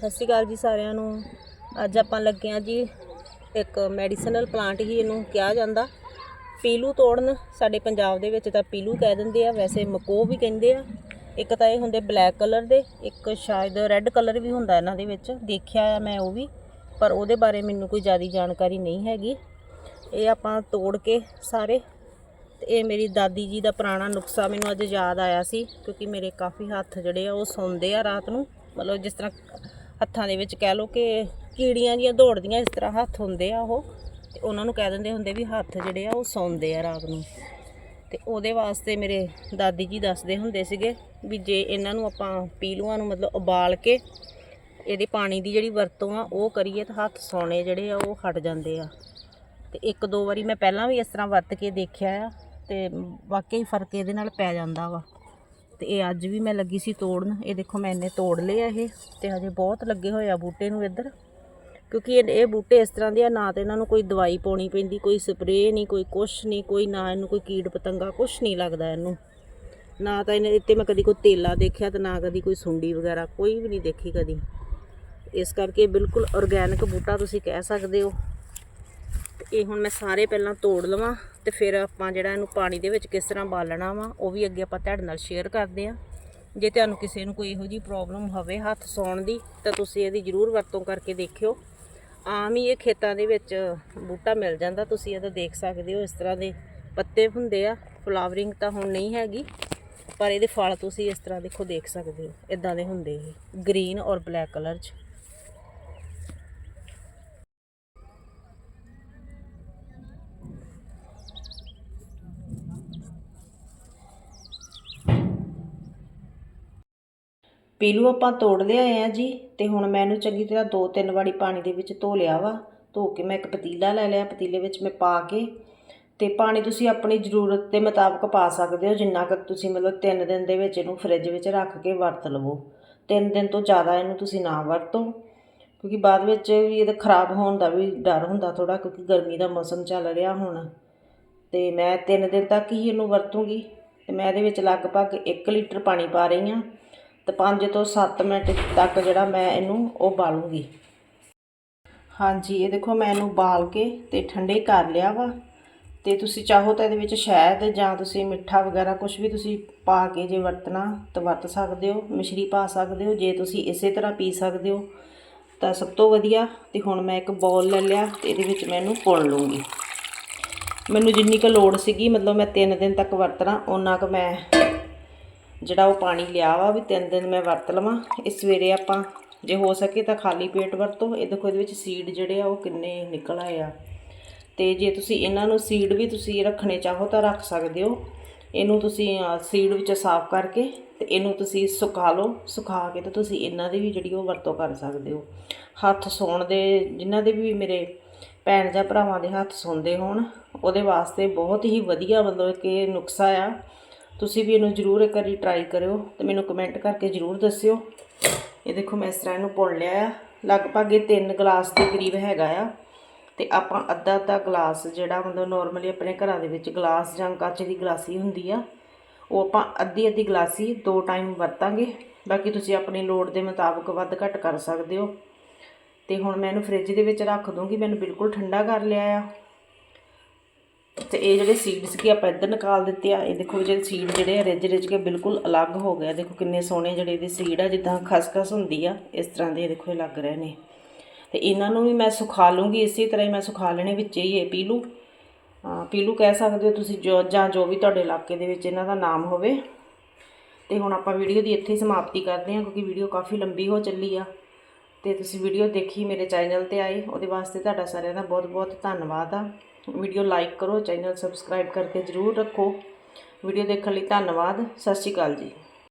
ਸਤਿ ਸ਼੍ਰੀ ਅਕਾਲ ਜੀ ਸਾਰਿਆਂ ਨੂੰ। ਅੱਜ ਆਪਾਂ ਲੱਗੇ ਆ ਜੀ ਇੱਕ ਮੈਡੀਸਨਲ ਪਲਾਂਟ ਹੀ ਇਹਨੂੰ ਕਿਹਾ ਜਾਂਦਾ। ਪੀਲੂ ਤੋੜਨ, ਸਾਡੇ ਪੰਜਾਬ ਦੇ ਵਿੱਚ ਤਾਂ ਪੀਲੂ ਕਹਿ ਦਿੰਦੇ ਆ, ਵੈਸੇ ਮਕੋ ਵੀ ਕਹਿੰਦੇ ਆ। ਇੱਕ ਤਾਂ ਇਹ ਹੁੰਦੇ ਬਲੈਕ ਕਲਰ ਦੇ, ਇੱਕ ਸ਼ਾਇਦ ਰੈੱਡ ਕਲਰ ਵੀ ਹੁੰਦਾ ਇਹਨਾਂ ਦੇ ਵਿੱਚ। ਦੇਖਿਆ ਆ ਮੈਂ ਉਹ ਵੀ, ਪਰ ਉਹਦੇ ਬਾਰੇ ਮੈਨੂੰ ਕੋਈ ਜ਼ਿਆਦਾ ਜਾਣਕਾਰੀ ਨਹੀਂ ਹੈਗੀ। ਇਹ ਆਪਾਂ ਤੋੜ ਕੇ ਸਾਰੇ, ਤੇ ਇਹ ਮੇਰੀ ਦਾਦੀ ਜੀ ਦਾ ਪੁਰਾਣਾ ਨੁਕਸਾ ਮੈਨੂੰ ਅੱਜ ਯਾਦ ਆਇਆ ਸੀ, ਕਿਉਂਕਿ ਮੇਰੇ ਕਾਫੀ ਹੱਥ ਜਿਹੜੇ ਆ ਉਹ ਸੌਂਦੇ ਆ ਰਾਤ ਨੂੰ। ਮਤਲਬ ਜਿਸ ਤਰ੍ਹਾਂ ਹੱਥਾਂ ਦੇ ਵਿੱਚ ਕਹਿ ਲਓ ਕਿ ਕੀੜੀਆਂ ਜੀਆਂ ਦੌੜਦੀਆਂ ਇਸ ਤਰ੍ਹਾਂ ਹੱਥ ਹੁੰਦੇ ਆ ਉਹ, ਤੇ ਉਹਨਾਂ ਨੂੰ ਕਹਿ ਦਿੰਦੇ ਹੁੰਦੇ ਵੀ ਹੱਥ ਜਿਹੜੇ ਆ ਉਹ ਸੌਂਦੇ ਆ ਰਾਤ ਨੂੰ। ਤੇ ਉਹਦੇ ਵਾਸਤੇ ਮੇਰੇ ਦਾਦੀ ਜੀ ਦੱਸਦੇ ਹੁੰਦੇ ਸੀਗੇ ਵੀ ਜੇ ਇਹਨਾਂ ਨੂੰ ਆਪਾਂ ਪੀਲੂਆਂ ਨੂੰ ਮਤਲਬ ਉਬਾਲ ਕੇ ਇਹਦੇ ਪਾਣੀ ਦੀ ਜਿਹੜੀ ਵਰਤੋਂ ਆ ਉਹ ਕਰੀਏ ਤਾਂ ਹੱਥ ਸੌਣੇ ਜਿਹੜੇ ਆ ਉਹ ਹਟ ਜਾਂਦੇ ਆ। ਤੇ ਇੱਕ ਦੋ ਵਾਰੀ ਮੈਂ ਪਹਿਲਾਂ ਵੀ ਇਸ ਤਰ੍ਹਾਂ ਵਰਤ ਕੇ ਦੇਖਿਆ ਆ, ਤੇ ਵਾਕਈ ਫ਼ਰਕ ਇਹਦੇ ਨਾਲ ਪੈ ਜਾਂਦਾ ਵਾ। ਤੇ ਇਹ ਅੱਜ ਵੀ ਮੈਂ ਲੱਗੀ ਸੀ ਤੋੜਨ। ਇਹ ਦੇਖੋ ਮੈਂ ਇੰਨੇ ਤੋੜ ਲਏ ਆ ਇਹ ਤੇ ਹਜੇ ਬਹੁਤ ਲੱਗੇ ਹੋਏ ਆ ਬੂਟੇ ਨੂੰ ਇੱਧਰ। ਕਿਉਂਕਿ ਇਹ ਇਹ ਬੂਟੇ ਇਸ ਤਰ੍ਹਾਂ ਦੇ ਆ, ਨਾ ਤੇ ਇਹਨਾਂ ਨੂੰ ਕੋਈ ਦਵਾਈ ਪਾਉਣੀ ਪੈਂਦੀ, ਕੋਈ ਸਪਰੇਅ ਨਹੀਂ, ਕੋਈ ਕੁਛ ਨਹੀਂ, ਕੋਈ ਨਾ ਇਹਨੂੰ ਕੋਈ ਕੀੜ ਪਤੰਗਾ, ਕੁਛ ਨਹੀਂ ਲੱਗਦਾ ਇਹਨੂੰ। ਨਾ ਤਾਂ ਇਹਨੇ ਇੱਥੇ ਮੈਂ ਕਦੀ ਕੋਈ ਤੇਲਾ ਦੇਖਿਆ ਤੇ ਨਾ ਕਦੀ ਕੋਈ ਸੁੰਡੀ ਵਗੈਰਾ, ਕੋਈ ਵੀ ਨਹੀਂ ਦੇਖੀ ਕਦੀ। ਇਸ ਕਰਕੇ ਇਹ ਬਿਲਕੁਲ ਆਰਗੈਨਿਕ ਬੂਟਾ ਤੁਸੀਂ ਕਹਿ ਸਕਦੇ ਹੋ। ਤੇ ਇਹ ਹੁਣ ਮੈਂ ਸਾਰੇ ਪਹਿਲਾਂ ਤੋੜ ਲਵਾਂ। ਤੇ ਫਿਰ ਆਪਾਂ ਜਿਹੜਾ ਇਹਨੂੰ ਪਾਣੀ ਦੇ ਵਿੱਚ ਕਿਸ ਤਰ੍ਹਾਂ ਬਾਲਣਾ ਵਾ, ਉਹ ਵੀ ਅੱਗੇ ਆਪਾਂ ਤੁਹਾਡੇ ਨਾਲ ਸ਼ੇਅਰ ਕਰਦੇ ਆ। ਜੇ ਤੁਹਾਨੂੰ ਕਿਸੇ ਨੂੰ ਕੋਈ ਇਹੋ ਜੀ ਪ੍ਰੋਬਲਮ ਹੋਵੇ ਹੱਥ ਸੌਣ ਦੀ, ਤਾਂ ਤੁਸੀਂ ਇਹਦੀ ਜ਼ਰੂਰ ਵਰਤੋਂ ਕਰਕੇ ਦੇਖਿਓ। ਆਮ ਹੀ ਇਹ ਖੇਤਾਂ ਦੇ ਵਿੱਚ ਬੂਟਾ ਮਿਲ ਜਾਂਦਾ, ਤੁਸੀਂ ਇਹਦਾ ਦੇਖ ਸਕਦੇ ਹੋ ਇਸ ਤਰ੍ਹਾਂ ਦੇ ਪੱਤੇ ਹੁੰਦੇ ਆ। ਫਲਾਵਰਿੰਗ ਤਾਂ ਹੁਣ ਨਹੀਂ ਹੈਗੀ, ਪਰ ਇਹਦੇ ਫਲ ਤੁਸੀਂ ਇਸ ਤਰ੍ਹਾਂ ਦੇਖੋ ਦੇਖ ਸਕਦੇ ਹੋ ਇਦਾਂ ਦੇ ਹੁੰਦੇ ਇਹ ਗ੍ਰੀਨ ਔਰ ਬਲੈਕ ਕਲਰ 'ਚ। ਪੀਲੂ, ਆਪਾਂ ਤੋੜ ਲਿਆਏ ਆ ਜੀ, ਤੇ ਹੁਣ ਮੈਂ ਇਹਨੂੰ ਚੰਗੀ ਤਰ੍ਹਾਂ ਦੋ ਤਿੰਨ ਵਾਰੀ ਪਾਣੀ ਦੇ ਵਿੱਚ ਧੋ ਲਿਆ ਵਾ। ਧੋ ਕੇ ਮੈਂ ਇੱਕ ਪਤੀਲਾ ਲੈ ਲਿਆ, ਪਤੀਲੇ ਵਿੱਚ ਮੈਂ ਪਾ ਕੇ, ਤੇ ਪਾਣੀ ਤੁਸੀਂ ਆਪਣੀ ਜ਼ਰੂਰਤ ਦੇ ਮੁਤਾਬਕ ਪਾ ਸਕਦੇ ਹੋ, ਜਿੰਨਾ ਕੁ ਤੁਸੀਂ ਮਤਲਬ ਤਿੰਨ ਦਿਨ ਦੇ ਵਿੱਚ ਇਹਨੂੰ ਫ੍ਰਿਜ ਵਿੱਚ ਰੱਖ ਕੇ ਵਰਤ ਲਵੋ। ਤਿੰਨ ਦਿਨ ਤੋਂ ਜ਼ਿਆਦਾ ਇਹਨੂੰ ਤੁਸੀਂ ਨਾ ਵਰਤੋ, ਕਿਉਂਕਿ ਬਾਅਦ ਵਿੱਚ ਵੀ ਇਹਦੇ ਖਰਾਬ ਹੋਣ ਦਾ ਵੀ ਡਰ ਹੁੰਦਾ ਥੋੜਾ ਕਿਉਂਕਿ ਗਰਮੀ ਦਾ ਮੌਸਮ ਚੱਲ ਰਿਹਾ ਹੁਣ। ਤੇ ਮੈਂ ਤਿੰਨ ਦਿਨ ਤੱਕ ਹੀ ਇਹਨੂੰ ਵਰਤੂੰਗੀ, ਤੇ ਮੈਂ ਇਹਦੇ ਵਿੱਚ ਲਗਭਗ 1 ਲੀਟਰ ਪਾਣੀ ਪਾ ਰਹੀ ਹਾਂ। ਤੇ 5 ਤੋਂ 7 ਮਿੰਟ ਤੱਕ ਜਿਹੜਾ ਮੈਂ ਇਹਨੂੰ ਉਹ ਬਾਲੂੰਗੀ ਹਾਂਜੀ, ਇਹ ਦੇਖੋ ਮੈਂ ਇਹਨੂੰ ਬਾਲ ਕੇ ਤੇ ਠੰਡੇ ਕਰ ਲਿਆ ਵਾ। ਤੇ ਤੁਸੀਂ ਚਾਹੋ ਤਾਂ ਇਹਦੇ ਵਿੱਚ ਸ਼ਹਿਦ ਜਾਂ ਤੁਸੀਂ ਮਿੱਠਾ ਵਗੈਰਾ ਕੁਝ ਵੀ ਤੁਸੀਂ ਪਾ ਕੇ ਜੇ ਵਰਤਣਾ ਤਾਂ ਵਰਤ ਸਕਦੇ ਹੋ, ਮਿਸ਼ਰੀ ਪਾ ਸਕਦੇ ਹੋ, ਜੇ ਤੁਸੀਂ ਇਸੇ ਤਰ੍ਹਾਂ ਪੀ ਸਕਦੇ ਹੋ ਤਾਂ ਸਭ ਤੋਂ ਵਧੀਆ। ਤੇ ਹੁਣ ਮੈਂ ਇੱਕ ਬੌਲ ਲੈ ਲਿਆ ਤੇ ਇਹਦੇ ਵਿੱਚ ਮੈਂ ਇਹਨੂੰ ਪੁਣ ਲੂੰਗੀ। ਮੈਨੂੰ ਜਿੰਨੀ ਕੁ ਲੋੜ ਸੀਗੀ, ਮਤਲਬ ਮੈਂ 3 ਦਿਨ ਤੱਕ ਵਰਤਣਾ ਉਹਨਾਂ ਕੁ ਮੈਂ ਜਿਹੜਾ ਉਹ ਪਾਣੀ ਲਿਆ ਵਾ ਵੀ ਤਿੰਨ ਦਿਨ ਮੈਂ ਵਰਤ ਲਵਾਂ। ਇਹ ਸਵੇਰੇ ਆਪਾਂ ਜੇ ਹੋ ਸਕੇ ਤਾਂ ਖਾਲੀ ਪੇਟ ਵਰਤੋ। ਇਹ ਦੇਖੋ ਇਹਦੇ ਵਿੱਚ ਸੀਡ ਜਿਹੜੇ ਆ ਉਹ ਕਿੰਨੇ ਨਿਕਲ ਆਏ ਆ। ਤੇ ਜੇ ਤੁਸੀਂ ਇਹਨਾਂ ਨੂੰ ਸੀਡ ਵੀ ਤੁਸੀਂ ਰੱਖਣੇ ਚਾਹੋ ਤਾਂ ਰੱਖ ਸਕਦੇ ਹੋ। ਇਹਨੂੰ ਤੁਸੀਂ ਸੀਡ ਵਿੱਚ ਸਾਫ਼ ਕਰਕੇ ਤੇ ਇਹਨੂੰ ਤੁਸੀਂ ਸੁਕਾ ਲਓ। ਸੁਕਾ ਕੇ ਤੇ ਤੁਸੀਂ ਇਹਨਾਂ ਦੀ ਵੀ ਜਿਹੜੀ ਉਹ ਵਰਤੋਂ ਕਰ ਸਕਦੇ ਹੋ। ਹੱਥ ਸੌਣ ਦੇ, ਜਿਨ੍ਹਾਂ ਦੇ ਵੀ ਮੇਰੇ ਭੈਣ ਜਾਂ ਭਰਾਵਾਂ ਦੇ ਹੱਥ ਸੌਂਦੇ ਹੋਣ, ਉਹਦੇ ਵਾਸਤੇ ਬਹੁਤ ਹੀ ਵਧੀਆ ਮਤਲਬ ਕਿ ਨੁਕਸਾ ਆ। ਤੁਸੀਂ ਵੀ ਇਹਨੂੰ ਜ਼ਰੂਰ ਇੱਕ ਵਾਰੀ ਟਰਾਈ ਕਰਿਓ ਤੇ ਮੈਨੂੰ ਕਮੈਂਟ ਕਰਕੇ ਜ਼ਰੂਰ ਦੱਸਿਓ। ਇਹ ਦੇਖੋ ਮੈਂ ਇਸ ਤਰ੍ਹਾਂ ਇਹਨੂੰ ਪੁਣ ਲਿਆ ਆ। ਲਗਭਗ ਇਹ 3 ਗਲਾਸ ਦੇ ਕਰੀਬ ਹੈਗਾ ਆ। ਤੇ ਆਪਾਂ ਅੱਧਾ ਅੱਧਾ ਗਲਾਸ ਜਿਹੜਾ ਮਤਲਬ ਨਾਰਮਲੀ ਆਪਣੇ ਘਰਾਂ ਦੇ ਵਿੱਚ ਗਲਾਸ ਜਾਂ ਕੱਚ ਦੀ ਗਲਾਸੀ ਹੁੰਦੀ ਆ, ਉਹ ਆਪਾਂ ਅੱਧੀ ਅੱਧੀ ਗਲਾਸੀ ਦੋ ਟਾਈਮ ਵਰਤਾਂਗੇ। ਬਾਕੀ ਤੁਸੀਂ ਆਪਣੀ ਲੋੜ ਦੇ ਮੁਤਾਬਕ ਵੱਧ ਘੱਟ ਕਰ ਸਕਦੇ ਹੋ। ਤੇ ਹੁਣ ਮੈਂ ਇਹਨੂੰ ਫ੍ਰਿਜ ਦੇ ਵਿੱਚ ਰੱਖ ਦੂੰਗੀ। ਮੈਨੂੰ ਬਿਲਕੁਲ ਠੰਡਾ ਕਰ ਲਿਆ ਆ। ਤੇ ਇਹ ਜਿਹੜੇ ਸੀਡਸ ਕੀ ਆਪਾਂ ਇੱਧਰ ਨਿਕਾਲ ਦਿੱਤੇ ਆ, ਇਹ ਦੇਖੋ ਜਿਹੜੇ ਸੀਡ ਜਿਹੜੇ ਆ, ਰਿੱਝ ਰਿੱਝ ਕੇ ਬਿਲਕੁਲ ਅਲੱਗ ਹੋ ਗਿਆ ਦੇਖੋ ਕਿੰਨੇ ਸੋਹਣੇ ਜਿਹੜੇ ਇਹਦੇ ਸੀਡ ਆ, ਜਿੱਦਾਂ ਖਸਖਸ ਹੁੰਦੀ ਆ, ਇਸ ਤਰ੍ਹਾਂ ਦੇ ਦੇਖੋ ਇਹ ਲੱਗ ਰਹੇ ਨੇ। ਤੇ ਇਹਨਾਂ ਨੂੰ ਵੀ ਮੈਂ ਸੁਖਾ ਲੂੰਗੀ, ਇਸੇ ਤਰ੍ਹਾਂ ਹੀ ਮੈਂ ਸੁਖਾ ਲੈਣੇ ਵਿੱਚ ਹੀ ਇਹ ਪੀਲੂ। ਪੀਲੂ ਕਹਿ ਸਕਦੇ ਹੋ ਤੁਸੀਂ ਜੋ, ਜਾਂ ਜੋ ਵੀ ਤੁਹਾਡੇ ਇਲਾਕੇ ਦੇ ਵਿੱਚ ਇਹਨਾਂ ਦਾ ਨਾਮ ਹੋਵੇ। ਤੇ ਹੁਣ ਆਪਾਂ ਵੀਡੀਓ ਦੀ ਇੱਥੇ ਹੀ ਸਮਾਪਤੀ ਕਰਦੇ ਹਾਂ, ਕਿਉਂਕਿ ਵੀਡੀਓ ਕਾਫੀ ਲੰਬੀ ਹੋ ਚੱਲੀ ਆ। ਤੇ ਤੁਸੀਂ ਵੀਡੀਓ ਦੇਖੀ, ਮੇਰੇ ਚੈਨਲ ਤੇ ਆਏ ਉਹਦੇ ਵਾਸਤੇ ਤੁਹਾਡਾ ਸਾਰਿਆਂ ਦਾ ਬਹੁਤ ਬਹੁਤ ਧੰਨਵਾਦ ਆ। ਵੀਡੀਓ ਲਾਈਕ ਕਰੋ, ਚੈਨਲ ਸਬਸਕ੍ਰਾਈਬ ਕਰਕੇ ਜਰੂਰ ਰੱਖੋ। ਵੀਡੀਓ ਦੇਖਣ ਲਈ ਧੰਨਵਾਦ, ਸਤਿ ਸ਼੍ਰੀ ਅਕਾਲ ਜੀ।